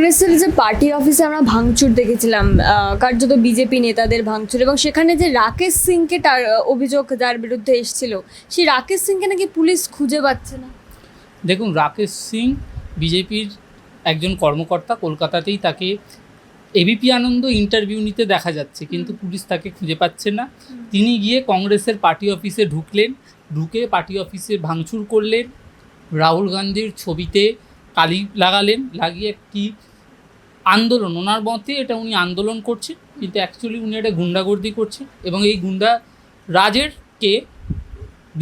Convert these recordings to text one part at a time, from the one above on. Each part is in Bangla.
কংগ্রেসের যে পার্টি অফিসে আমরা ভাঙচুর দেখেছিলাম কার্যত বিজেপি নেতাদের ভাঙচুর এবং সেখানে যে রাকেশ সিংকে তার অভিযোগ যার বিরুদ্ধে এসেছিল, সেই রাকেশ সিংকে নাকি পুলিশ খুঁজে পাচ্ছে না? দেখুন, রাকেশ সিং বিজেপির একজন কর্মকর্তা, কলকাতাতেই তাকে এবিপি আনন্দ ইন্টারভিউ নিতে দেখা যাচ্ছে, কিন্তু পুলিশ তাকে খুঁজে পাচ্ছে না। তিনি গিয়ে কংগ্রেসের পার্টি অফিসে ঢুকলেন, ঢুকে পার্টি অফিসে ভাঙচুর করলেন, রাহুল গান্ধীর ছবিতে কালি লাগালেন, লাগিয়ে একটি আন্দোলন ওনার মতে এটা উনি আন্দোলন করছেন কিন্তু অ্যাকচুয়ালি উনি এটা গুন্ডাগর্দি করছেন এবং এই গুন্ডা রাজের কে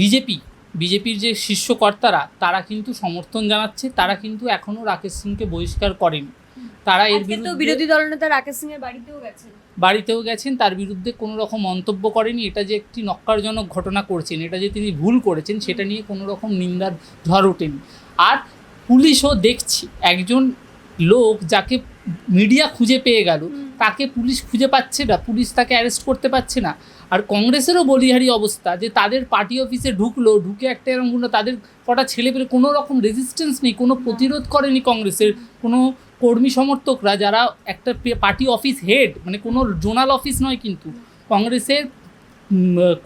বিজেপি বিজেপির যে শীর্ষ কর্তারা তারা কিন্তু সমর্থন জানাচ্ছে তারা কিন্তু এখনও রাকেশ সিংকে বহিষ্কার করেনি। তারা এর বিরুদ্ধে বিরোধী দলনেতা রাকেশ সিং এর বাড়িতেও গেছেন। বাড়িতেও গেছেন তার বিরুদ্ধে কোনো রকম মন্তব্য করেনি এটা যে একটি নক্কারজনক ঘটনা করছেন এটা যে তিনি ভুল করেছেন সেটা নিয়ে কোনো রকম নিন্দার ঝড় ওঠেনি। আর পুলিশও দেখছি একজন লোক যাকে মিডিয়া খুঁজে পেয়ে গেল তাকে পুলিশ খুঁজে পাচ্ছে না পুলিশ তাকে অ্যারেস্ট করতে পারছে না। আর কংগ্রেসেরও বলিহারি অবস্থা যে তাদের পার্টি অফিসে ঢুকলো ঢুকে একটা এরকম কোনো তাদের কটা ছেলে পেলে কোনো রকম রেজিস্ট্যান্স নেই কোনো প্রতিরোধ করেনি কংগ্রেসের কোনো কর্মী সমর্থকরা যারা একটা পার্টি অফিস হেড মানে কোনো জোনাল অফিস নয় কিন্তু কংগ্রেসের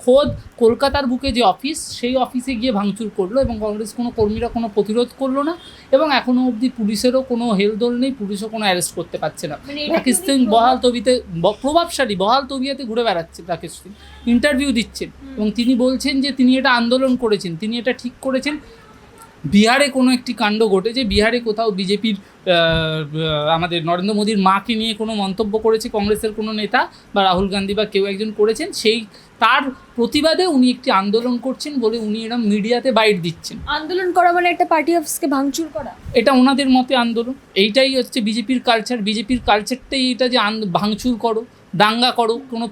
খোদ কলকাতার বুকে যে অফিস সেই অফিসে গিয়ে ভাঙচুর করল এবং কংগ্রেস কোনো কর্মীরা কোনো প্রতিরোধ করল না এবং এখনও অবধি পুলিশেরও কোনো হেলদোল নেই পুলিশও কোনো অ্যারেস্ট করতে পারছে না। পাকিস্তান রাকেশ সিং বহাল তবিতে প্রভাবশালী বহাল তবিয়াতে ঘুরে বেড়াচ্ছেন রাকেশ সিং। ইন্টারভিউ দিচ্ছেন এবং তিনি বলছেন যে তিনি এটা আন্দোলন করেছেন তিনি এটা ঠিক করেছেন। বিহারে কোনো একটি কাণ্ড ঘটেছে বিহারে কোথাও বিজেপির আমাদের নরেন্দ্র মোদীর মাকে নিয়ে কোনো মন্তব্য করেছে কংগ্রেসের কোনো নেতা বা রাহুল গান্ধী বা কেউ একজন করেছেন সেই তার প্রতিবাদে উনি একটি আন্দোলন করছেন বলে উনি এরম মিডিয়াতে বাইট দিচ্ছেন। আন্দোলন করা মানে একটা পার্টি অফিসকে ভাঙচুর করা? এটা ওনাদের মতে আন্দোলন। এইটাই হচ্ছে বিজেপির কালচার বিজেপির কালচারটাই এটা যে ভাঙচুর করো দাঙ্গা করো কোনো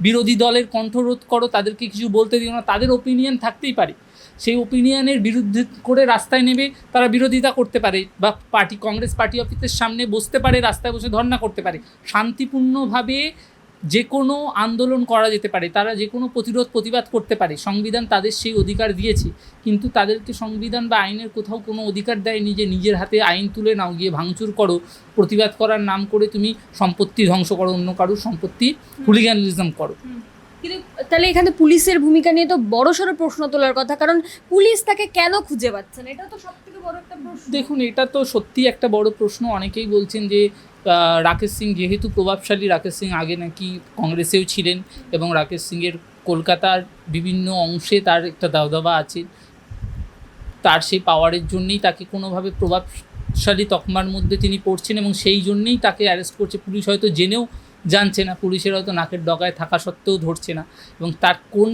বিরোধী দলের কণ্ঠরোধ করো তাদেরকে কিছু বলতে দিও না। তাদের ওপিনিয়ন থাকতেই পারে। সেই ওপিনিয়নের বিরুদ্ধে করে রাস্তায় নেবে, তারা বিরোধিতা করতে পারে বা পার্টি, কংগ্রেস পার্টি অফিসের সামনে বসতে পারে, রাস্তায় বসে ধর্না করতে পারে। শান্তিপূর্ণভাবে যে কোনো আন্দোলন করা যেতে পারে, তারা যে কোনো প্রতিরোধ প্রতিবাদ করতে পারে, সংবিধান তাদের সেই অধিকার দিয়েছে। কিন্তু তাদেরকে সংবিধান বা আইনের কোথাও কোনো অধিকার দেয়নি যে নিজের হাতে আইন তুলে নাও, গিয়ে ভাঙচুর করো। প্রতিবাদ করার নাম করে তুমি সম্পত্তি ধ্বংস করো, অন্য কারোর সম্পত্তি হুলিগানিজম করো। কিন্তু তাহলে এখানে পুলিশের ভূমিকা নিয়ে তো বড় সড়ো প্রশ্ন তোলার কথা, কারণ পুলিশ তাকে কেন খুঁজে পাচ্ছে না? এটা তো সব থেকে বড় একটা প্রশ্ন। দেখুন, এটা তো সত্যি একটা বড় প্রশ্ন। অনেকেই বলছেন যে রাকেশ সিং যেহেতু প্রভাবশালী, রাকেশ সিং আগে নাকি কংগ্রেসেও ছিলেন এবং রাকেশ সিংয়ের কলকাতার বিভিন্ন অংশে তার একটা দাবদাবা আছে। তার সেই পাওয়ারের জন্যই তাকে কোনোভাবে প্রভাবশালী তকমার মধ্যে তিনি পড়ছেন এবং সেই জন্যেই তাকে অ্যারেস্ট করছে। পুলিশ হয়তো জেনেও জানছে না পুলিশের হয়তো নাকের ডগায় থাকা সত্ত্বেও ধরছে না এবং তার কোন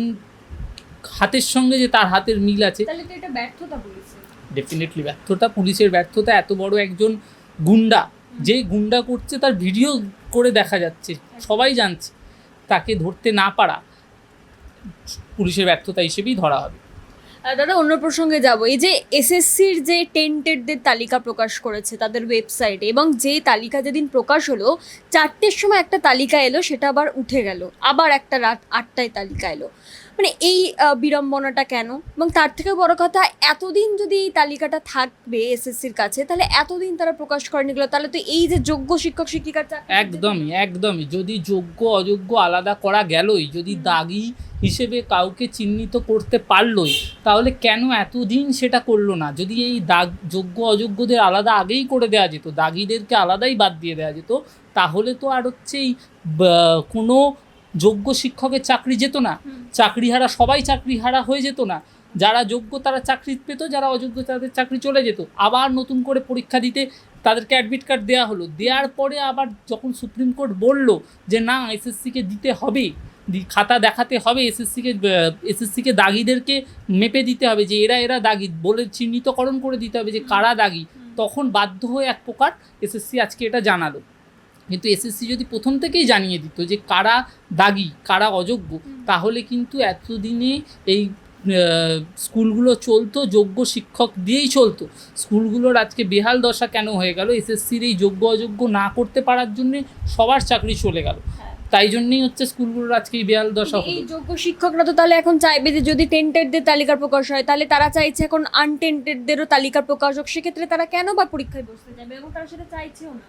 হাতের সঙ্গে যে তার হাতের মিল আছে ডেফিনেটলি ব্যর্থতা পুলিশের ব্যর্থতা এত বড় একজন গুন্ডা যে গুন্ডা করছে তার ভিডিও করে দেখা যাচ্ছে সবাই জানছে তাকে ধরতে না পারা পুলিশের ব্যর্থতা হিসেবেই ধরা হবে। দাদা, অন্য প্রসঙ্গে যাব। এই যে এসএসসির যে টেন্টেডদের তালিকা প্রকাশ করেছে তাদের ওয়েবসাইটে এবং যে তালিকা যেদিন প্রকাশ হলো, চারটের সময় একটা তালিকা এলো, সেটা আবার উঠে গেল। আবার একটা রাত আটটায় তালিকা এলো। মানে এই বিড়ম্বনাটা কেন? এবং তার থেকে বড় কথা এতদিন যদি এই তালিকাটা থাকবে এসএসসির কাছে তাহলে এতদিন তারা প্রকাশ করেনি গেলো তাহলে তো এই যে যোগ্য শিক্ষক শিক্ষিকার একদমই একদমই। যদি যোগ্য অযোগ্য আলাদা করা গেলই যদি দাগি হিসেবে কাউকে চিহ্নিত করতে পারলই তাহলে কেন এতদিন সেটা করল না? যদি এই দাগ যোগ্য অযোগ্যদের আলাদা আগেই করে দেওয়া যেত দাগিদেরকে আলাদাই বাদ দিয়ে দেওয়া যেত তাহলে তো আর হচ্ছে এই কোনো যোগ্য শিক্ষকের চাকরি যেত না হুম। চাকরিহারা সবাই চাকরিহারা হয়ে যেত না। যারা যোগ্য তারা চাকরি পেত যারা অযোগ্য তাদের চাকরি চলে যেত। আবার নতুন করে পরীক্ষা দিতে তাদেরকে অ্যাডমিট কার্ড দেওয়া হলো। দেওয়ার পরে আবার যখন সুপ্রিম কোর্ট বলল যে না এসএসসিকে দিতে হবে খাতা দেখাতে হবে এসএসসিকে এসএসসিকে দাগিদেরকে মেপে দিতে হবে যে এরা এরা দাগি। বলে চিহ্নিতকরণ করে দিতে হবে যে কারা দাগি। তখন বাধ্য হয়ে এক প্রকার এসএসসি আজকে এটা জানালো। কিন্তু এসএসসি যদি প্রথম থেকেই জানিয়ে দিত যে কারা দাগি কারা অযোগ্য তাহলে কিন্তু এতদিনে এই স্কুলগুলো চলতো যোগ্য শিক্ষক দিয়েই চলতো। স্কুলগুলোর আজকে বেহাল দশা কেন হয়ে গেল? এসএসসির এই যোগ্য অযোগ্য না করতে পারার জন্যে সবার চাকরি চলে গেল। তাই জন্যই হচ্ছে স্কুলগুলোর আজকে এই বেহাল দশা এই যোগ্য শিক্ষকরা তো তাহলে এখন চাইবে যে যদি টেন্টেডদের তালিকা প্রকাশ হয় তাহলে তারা চাইছে এখন আনটেন্টেডদেরও তালিকা প্রকাশ হোক। সেক্ষেত্রে তারা কেন বা পরীক্ষায় বসতে যাবে? এবং তারা সেটা চাইছেও না।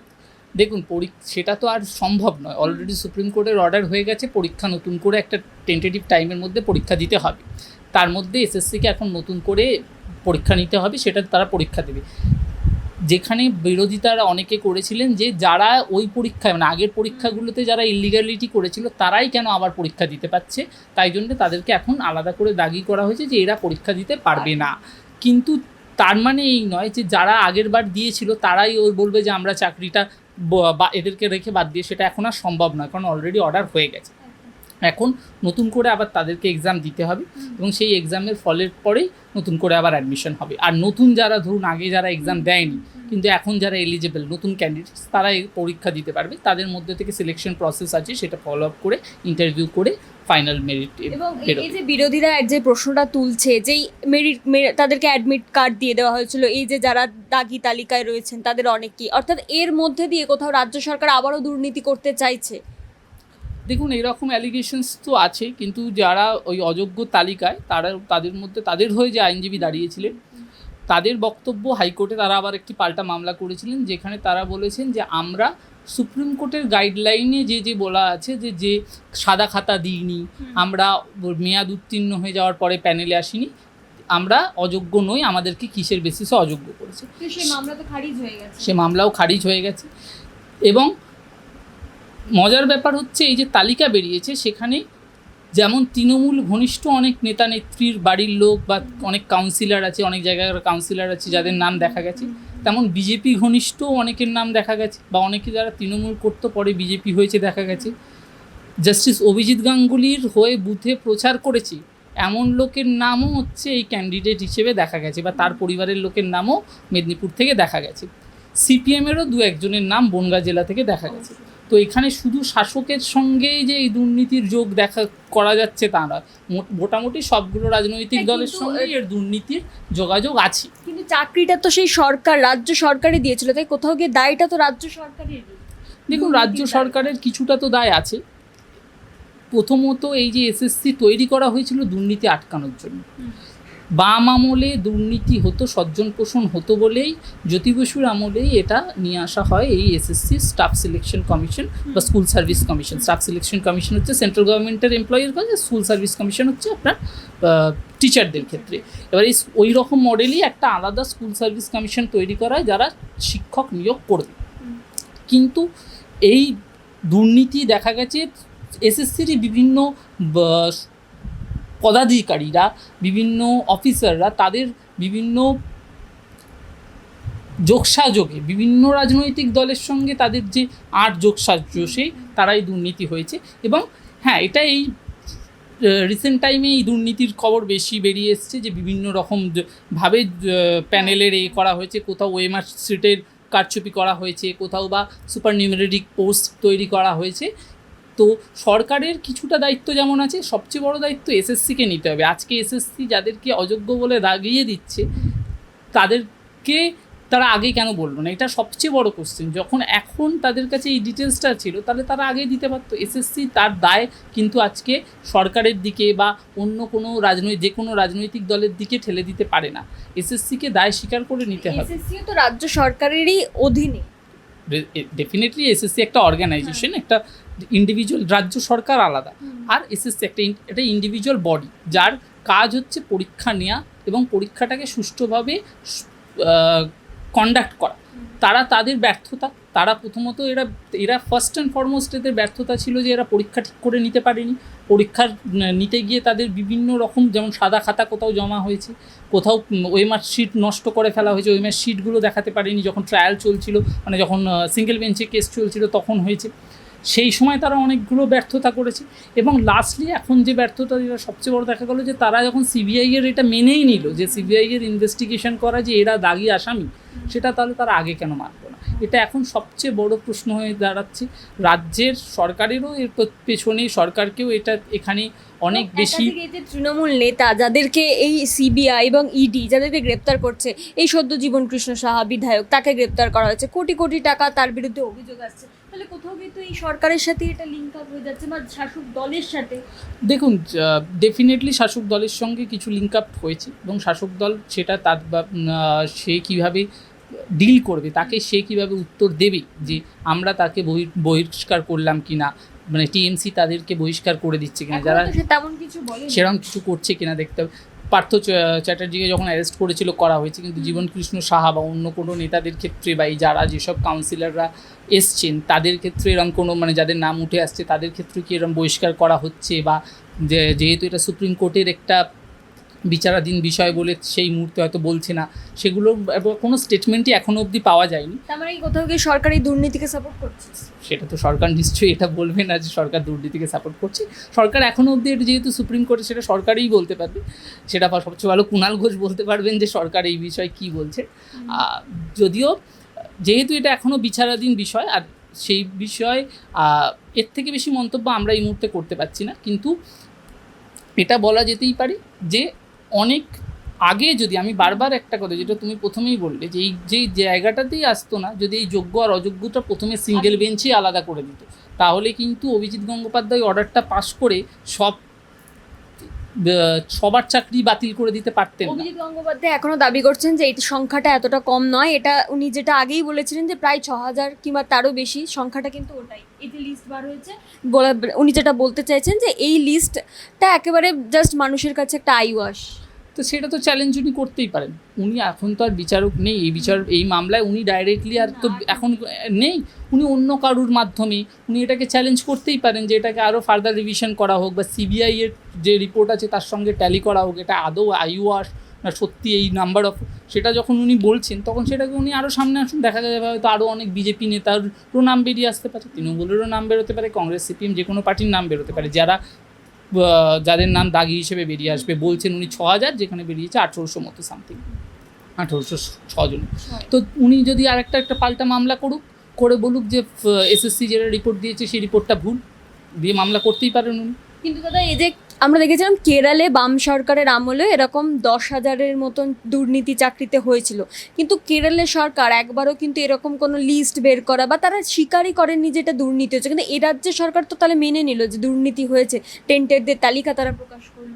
দেখুন সেটা তো আর সম্ভব নয়। অলরেডি সুপ্রিম কোর্টের অর্ডার হয়ে গেছে, পরীক্ষা নতুন করে একটা টেন্টেটিভ টাইমের মধ্যে পরীক্ষা দিতে হবে। তার মধ্যে এসএসসিকে এখন নতুন করে পরীক্ষা নিতে হবে, সেটা তারা পরীক্ষা দেবে। যেখানে বিরোধিতারা অনেকে করেছিলেন যে, যারা ওই পরীক্ষায় মানে আগের পরীক্ষাগুলোতে যারা ইলিগালিটি করেছিল, তারাই কেন আবার পরীক্ষা দিতে পারছে? তাই জন্য তাদেরকে এখন আলাদা করে দাগি করা হয়েছে যে, এরা পরীক্ষা দিতে পারবে না। কিন্তু তার মানে এই নয় যে, যারা আগের বার দিয়েছিল, তারাই ওই বলবে যে, আমরা চাকরিটা এদেরকে রেখে বাদ দিয়ে সেটা এখন আর সম্ভব নয় কারণ অলরেডি অর্ডার হয়ে গেছে। এখন নতুন করে আবার তাদেরকে এক্সাম দিতে হবে এবং সেই এক্সামের ফলের পরেই নতুন করে আবার অ্যাডমিশন হবে। আর নতুন যারা ধরুন আগে যারা এক্সাম দেয়নি কিন্তু এখন যারা এলিজিবল নতুন ক্যান্ডিডেটস তারা পরীক্ষা দিতে পারবে। তাদের মধ্যে থেকে সিলেকশন প্রসেস আছে সেটা ফলো আপ করে ইন্টারভিউ করে ফাইনাল মেরিট এবং এই যে বিরোধীরা যে প্রশ্নটা তুলছে যেই মেরিট তাদেরকে অ্যাডমিট কার্ড দিয়ে দেওয়া হয়েছিল এই যে যারা দাগি তালিকায় রয়েছেন তাদের অনেকেই অর্থাৎ এর মধ্যে দিয়ে কোথাও রাজ্য সরকার আবারও দুর্নীতি করতে চাইছে দেখুন এরকম অ্যালিগেশনস তো আছে কিন্তু যারা ওই অযোগ্য তালিকায় তারা তাদের মধ্যে তাদের হয়ে যে আইনজীবী দাঁড়িয়েছিলেন তাদের বক্তব্য হাইকোর্টে তারা আবার একটি পাল্টা মামলা করেছিলেন যেখানে তারা বলেছেন যে আমরা সুপ্রিম কোর্টের গাইডলাইনে যে যে বলা আছে যে যে সাদা খাতা দিইনি আমরা মেয়াদ উত্তীর্ণ হয়ে যাওয়ার পরে প্যানেলে আসিনি আমরা অযোগ্য নই আমাদেরকে কিসের বেসিসে অযোগ্য করেছে? সেই মামলা তো খারিজ হয়ে গেছে। সে মামলাও খারিজ হয়ে গেছে এবং মজার ব্যাপার হচ্ছে এই যে তালিকা বেরিয়েছে, সেখানে যেমন তৃণমূল ঘনিষ্ঠ অনেক নেতা নেত্রীর বাড়ির লোক বা অনেক কাউন্সিলর আছে, অনেক জায়গায় কাউন্সিলর আছে যাদের নাম দেখা গেছে, তেমন বিজেপি ঘনিষ্ঠ অনেকের নাম দেখা গেছে বা অনেকে যারা তৃণমূল করতে পরে বিজেপি হয়েছে দেখা গেছে। জাস্টিস অভিজিৎ গাঙ্গুলির হয়ে বুথে প্রচার করেছে, এমন লোকের নামও হচ্ছে এই ক্যান্ডিডেট হিসেবে দেখা গেছে বা তার পরিবারের লোকের নামও মেদিনীপুর থেকে দেখা গেছে। সিপিএমেরও দু একজনের নাম বনগাঁ জেলা থেকে দেখা গেছে। তো এখানে শুধু শাসকের সঙ্গেই যে এই দুর্নীতির যোগ দেখা করা যাচ্ছে তা নয়। মোটামুটি সবগুলো রাজনৈতিক হ্যাঁ, দলের সঙ্গেই এর দুর্নীতির যোগাযোগ আছে। কিন্তু চাকরিটা তো সেই সরকার রাজ্য সরকারই দিয়েছিল তাই কোথাও গিয়ে দায়টা তো রাজ্য সরকারেরই দেখুন রাজ্য সরকারের কিছুটা তো দায় আছে। প্রথমত এই যে এসএসসি তৈরি করা হয়েছিল দুর্নীতি আটকানোর জন্য। বাম আমলে দুর্নীতি হতো সজ্জন পোষণ হতো বলেই জ্যোতি বসুর আমলেই এটা নিয়ে আসা হয় এই এসএসসি স্টাফ সিলেকশন কমিশন বা school service commission staff selection commission হচ্ছে সেন্ট্রাল গভর্নমেন্টের এমপ্লয়ির কাছে স্কুল সার্ভিস কমিশন হচ্ছে আপনার টিচারদের ক্ষেত্রে। এবার এই ওই রকম মডেলই একটা আলাদা স্কুল সার্ভিস কমিশন তৈরি করা হয় যারা শিক্ষক নিয়োগ করবে। কিন্তু এই দুর্নীতি দেখা গেছে এসএসসিরই বিভিন্ন পদাধিকারীরা, বিভিন্ন অফিসাররা তাদের বিভিন্ন যোগসাযোগে, বিভিন্ন রাজনৈতিক দলের সঙ্গে তাদের যে আট যোগসাজসে তারাই দুর্নীতি হয়েছে এবং হ্যাঁ এটা এই রিসেন্ট টাইমে এই দুর্নীতির খবর বেশি বেরিয়ে এসছে যে বিভিন্ন রকম ভাবে প্যানেলের এ করা হয়েছে, কোথাও ওয়েমার সিটের কারচুপি করা হয়েছে, কোথাও বা সুপার নিউমেরিক পোস্ট তৈরি করা হয়েছে তো সরকারের কিছুটা দায়িত্ব যেমন আছে সবচেয়ে বড় দায়িত্ব এসএসসিকে নিতে হবে। আজকে এসএসসি যাদেরকে অযোগ্য বলে দাগিয়ে দিচ্ছে তাদেরকে তারা আগে কেন বলল না? এটা সবচেয়ে বড় কোশ্চেন যখন এখন তাদের কাছে এই ডিটেলসটা ছিল তাহলে তারা আগে দিতে পারতো। এসএসসি তার দায় কিন্তু আজকে সরকারের দিকে বা অন্য কোনো রাজনৈতিক যে কোনো রাজনৈতিক দলের দিকে ঠেলে দিতে পারে না। এসএসসিকে দায় স্বীকার করে নিতে হবে। এসএসসি তো রাজ্য সরকারেরই অধীনে। ডেফিনেটলি এসএসসি একটা অর্গানাইজেশন একটা ইন্ডিভিজুয়াল রাজ্য সরকার আলাদা। আর এসএসসি একটা একটা ইন্ডিভিজুয়াল বডি যার কাজ হচ্ছে পরীক্ষা নেওয়া এবং পরীক্ষাটাকে সুষ্ঠুভাবে কন্ডাক্ট করা। তারা তাদের ব্যর্থতা তারা প্রথমত এরা এরা ফার্স্ট অ্যান্ড ফরমোস্ট এদের ব্যর্থতা ছিল যে এরা পরীক্ষা ঠিক করে নিতে পারেনি। পরীক্ষার নিতে গিয়ে তাদের বিভিন্ন রকম যেমন সাদা খাতা কোথাও জমা হয়েছে কোথাও ওয়েমার শিট নষ্ট করে ফেলা হয়েছে ওয়েমার শিটগুলো দেখাতে পারেনি যখন ট্রায়াল চলছিল মানে যখন সিঙ্গেল বেঞ্চে কেস চলছিল তখন হয়েছে। সেই সময় তারা অনেকগুলো ব্যর্থতা করেছে এবং লাস্টলি এখন যে ব্যর্থতা যেটা সবচেয়ে বড় দেখা গেলো যে তারা যখন সিবিআই এর এটা মেনেই নিল যে সিবিআই এর ইনভেস্টিগেশন করা যে এরা দাগি আসামি, সেটা তাহলে তারা আগে কেন মানবো না? এটা এখন সবচেয়ে বড় প্রশ্ন হয়ে দাঁড়াচ্ছে। রাজ্যের সরকারেরও এর পেছনে সরকারকেও এটা এখানে অনেক বেশি যে তৃণমূল নেতা যাদেরকে এই সিবিআই এবং ইডি যাদেরকে গ্রেপ্তার করছে এই সদ্য জীবন কৃষ্ণ সাহা বিধায়ক তাকে গ্রেপ্তার করা হয়েছে। কোটি কোটি টাকা তার বিরুদ্ধে অভিযোগ আসছে। তাহলে কোথাও কিন্তু এই সরকারের সাথে এটা লিঙ্ক আপ হয়ে যাচ্ছে বা শাসক দলের সাথে? দেখুন ডেফিনেটলি শাসক দলের সঙ্গে কিছু লিঙ্ক আপ হয়েছে এবং শাসক দল সেটা তার সে কীভাবে ডিল করবে তাকে সে কীভাবে উত্তর দেবে যে আমরা তাকে বহি- বহিষ্কার করলাম কি না মানে টিএমসি তাদেরকে বহিষ্কার করে দিচ্ছে কিনা? যারা তেমন কিছু বলে সেরকম কিছু করছে কিনা দেখতে হবে। পার্থ চ্যাটার্জিকে যখন অ্যারেস্ট করেছিল করা হয়েছে কিন্তু জীবন কৃষ্ণ সাহা বা অন্য কোনো নেতাদের ক্ষেত্রে বা এই যারা যেসব কাউন্সিলররা এসছেন তাদের ক্ষেত্রে এরকম কোনো মানে যাদের নাম উঠে আসছে তাদের ক্ষেত্রে কি এরকম বহিষ্কার করা হচ্ছে? বা যে যেহেতু এটা সুপ্রিম কোর্টের একটা বিচারাধীন বিষয় বলে সেই মুহূর্তে হয়তো বলছে না। সেগুলো কোনো স্টেটমেন্টই এখনও অবধি পাওয়া যায়নি। তার মানে কোথাও কি সরকারি দুর্নীতিকে সাপোর্ট করছে? সেটা তো সরকার নিশ্চয়ই এটা বলবে না যে সরকার দুর্নীতিকে সাপোর্ট করছে। সরকার এখনও অবধি এটা যেহেতু সুপ্রিম কোর্টে সেটা সরকারই বলতে পারবে। সেটা সবচেয়ে ভালো কুণাল ঘোষ বলতে পারবেন যে সরকার এই বিষয়ে কী বলছে। যদিও যেহেতু এটা এখনও বিচারাধীন বিষয় আর সেই বিষয় এর থেকে বেশি মন্তব্য আমরা এই মুহূর্তে করতে পারছি না। কিন্তু এটা বলা যেতেই পারে যে অনেক আগে যদি আমি বারবার একটা কথা যেটা তুমি প্রথমেই বললে যে এই যেই জায়গাটাতেই আসতো না যদি এই যোগ্য আর অযোগ্যটা প্রথমে সিঙ্গেল বেঞ্চে আলাদা করে দিত তাহলে কিন্তু অভিজিৎ গঙ্গোপাধ্যায় অর্ডারটা পাস করে সব সবার চাকরি বাতিল করে দিতে পারতেন অভিজিৎ গঙ্গোপাধ্যায় এখনও দাবি করছেন যে এই সংখ্যাটা এতটা কম নয় এটা উনি যেটা আগেই বলেছিলেন যে প্রায় ছ হাজার কিংবা তারও বেশি সংখ্যাটা কিন্তু ওটাই এই যে লিস্ট বার হয়েছে উনি যেটা বলতে চাইছেন যে এই লিস্টটা একেবারে জাস্ট মানুষের কাছে একটা আইওয়াস। তো সেটা তো চ্যালেঞ্জ উনি করতেই পারেন। উনি এখন তো আর বিচারক নেই এই বিচার এই মামলায় উনি ডাইরেক্টলি আর তো এখন নেই। উনি অন্য কারুর মাধ্যমে উনি এটাকে চ্যালেঞ্জ করতেই পারেন যে এটাকে আরও ফার্দার রিভিশন করা হোক বা সিবিআই এর যে রিপোর্ট আছে তার সঙ্গে ট্যালি করা হোক এটা আদৌ আইওয়াস না সত্যি এই নাম্বার অফ সেটা যখন উনি বলছেন তখন সেটাকে উনি আরও সামনে আসুন দেখা যাবে হয়তো আরও অনেক বিজেপি নেতারও নাম বেরিয়ে আসতে পারে তৃণমূলেরও নাম বেরোতে পারে কংগ্রেস সিপিএম যে কোনো পার্টির নাম বেরোতে পারে যারা যাদের নাম দাগি হিসেবে বেরিয়ে আসবে বলছেন উনি ছ হাজার যেখানে বেরিয়েছে আঠেরোশো মতো সামথিং আঠেরোশো ছজন তো উনি যদি আর একটা একটা পাল্টা মামলা করুক করে বলুক যে এসএসসি যেটা রিপোর্ট দিয়েছে সেই রিপোর্টটা ভুল। দিয়ে মামলা করতেই পারেন উনি। কিন্তু দাদা এই যে আমরা দেখেছিলাম কেরালে বাম সরকারের আমলে এরকম দশ হাজারের মতন দুর্নীতি চাকরিতে হয়েছিল। কিন্তু কেরালের সরকার একবারও কিন্তু এরকম কোনো লিস্ট বের করা বা তারা স্বীকারই করেননি যে এটা দুর্নীতি হয়েছে। কিন্তু এ সরকার তো তাহলে মেনে নিল যে দুর্নীতি হয়েছে। টেন্টেরদের তালিকা তারা প্রকাশ করল।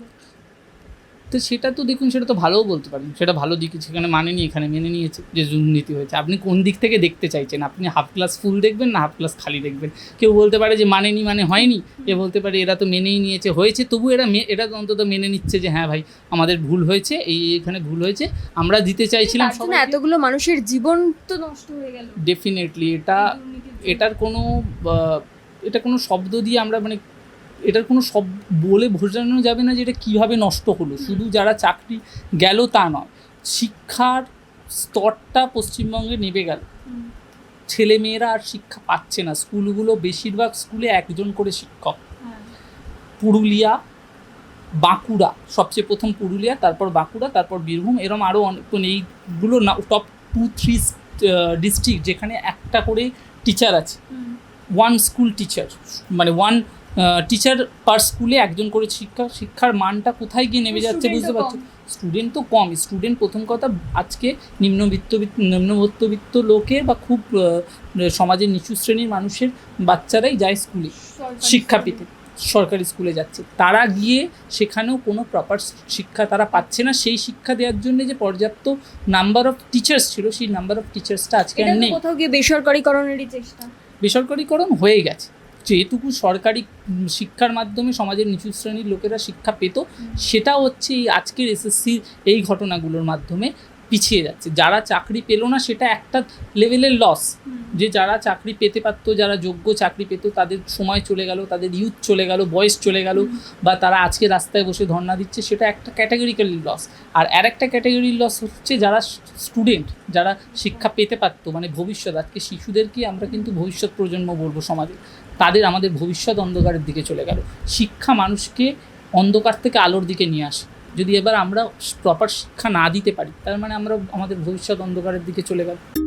তো সেটা তো দেখুন সেটা তো ভালোও বলতে পারেন। সেটা ভালো দিক সেখানে মানেনি এখানে মেনে নিয়েছে যে দুর্নীতি হয়েছে। আপনি কোন দিক থেকে দেখতে চাইছেন? আপনি হাফ গ্লাস ফুল দেখবেন না হাফ গ্লাস খালি দেখবেন? কেউ বলতে পারে যে মানেনি মানে হয়নি এ বলতে পারে এরা তো মেনেই নিয়েছে হয়েছে। তবু এরা মে- এরা অন্তত মেনে নিচ্ছে যে হ্যাঁ ভাই আমাদের ভুল হয়েছে এই এখানে ভুল হয়েছে। আমরা দিতে চাইছিলাম এতগুলো মানুষের জীবন তো নষ্ট হয়ে গেল। ডেফিনেটলি এটা এটার কোনো এটা কোনো শব্দ দিয়ে আমরা মানে এটার কোনো সব বলে বোঝানো যাবে না যে এটা কীভাবে নষ্ট হলো। শুধু যারা চাকরি গেল তা নয় শিক্ষার স্তরটা পশ্চিমবঙ্গে নেমে গেল। ছেলে মেয়েরা আর শিক্ষা পাচ্ছে না। স্কুলগুলো বেশিরভাগ স্কুলে একজন করে শিক্ষক। পুরুলিয়া বাঁকুড়া সবচেয়ে প্রথম পুরুলিয়া তারপর বাঁকুড়া তারপর বীরভূম এরম আরও অনেক এইগুলো না টপ টু থ্রি ডিস্ট্রিক্ট যেখানে একটা করে টিচার আছে। ওয়ান স্কুল টিচার মানে ওয়ান টিচার পার স্কুলে একজন করে শিক্ষা শিক্ষার মানটা কোথায় গিয়ে নেমে যাচ্ছে বুঝতে পারছ? স্টুডেন্ট তো কম। স্টুডেন্ট প্রথম কথা আজকে নিম্নবিত্ত নিম্নমধ্যবিত্ত লোকের বা খুব সমাজের নিচু শ্রেণির মানুষের বাচ্চারাই যায় স্কুলে শিক্ষা পেতে সরকারি স্কুলে যাচ্ছে। তারা গিয়ে সেখানেও কোনো প্রপার শিক্ষা তারা পাচ্ছে না। সেই শিক্ষা দেওয়ার জন্য যে পর্যাপ্ত নাম্বার অফ টিচার্স ছিল সেই নাম্বার অফ টিচার্সটা আজকে আর নেই। কোথাও গিয়ে বেসরকারিকরণেরই চেষ্টা। বেসরকারিকরণ হয়ে গেছে। যেটুকু সরকারি শিক্ষার মাধ্যমে সমাজের নিচু শ্রেণির লোকেরা শিক্ষা পেত সেটা হচ্ছে এই আজকের এসএসসির এই ঘটনাগুলোর মাধ্যমে। পিছিয়ে যাচ্ছে। যারা চাকরি পেল না সেটা একটা লেভেলের লস যে যারা চাকরি পেতে পারতো যারা যোগ্য চাকরি পেত তাদের সময় চলে গেল তাদের ইউথ চলে গেল বয়স চলে গেল বা তারা আজকে রাস্তায় বসে ধর্ণা দিচ্ছে সেটা একটা ক্যাটাগরিক্যালি লস আর আর একটা ক্যাটাগরির লস হচ্ছে যারা স্টুডেন্ট যারা শিক্ষা পেতে পারতো মানে ভবিষ্যৎ। আজকে শিশুদেরকে আমরা কিন্তু ভবিষ্যৎ প্রজন্ম বলব সমাজে। তাদের আমাদের ভবিষ্যৎ অন্ধকারের দিকে চলে গেল। শিক্ষা মানুষকে অন্ধকার থেকে আলোর দিকে নিয়ে আসে। যদি এবার আমরা প্রপার শিক্ষা না দিতে পারি, তার মানে আমরা আমাদের ভবিষ্যৎ অন্ধকারের দিকে চলে গেল।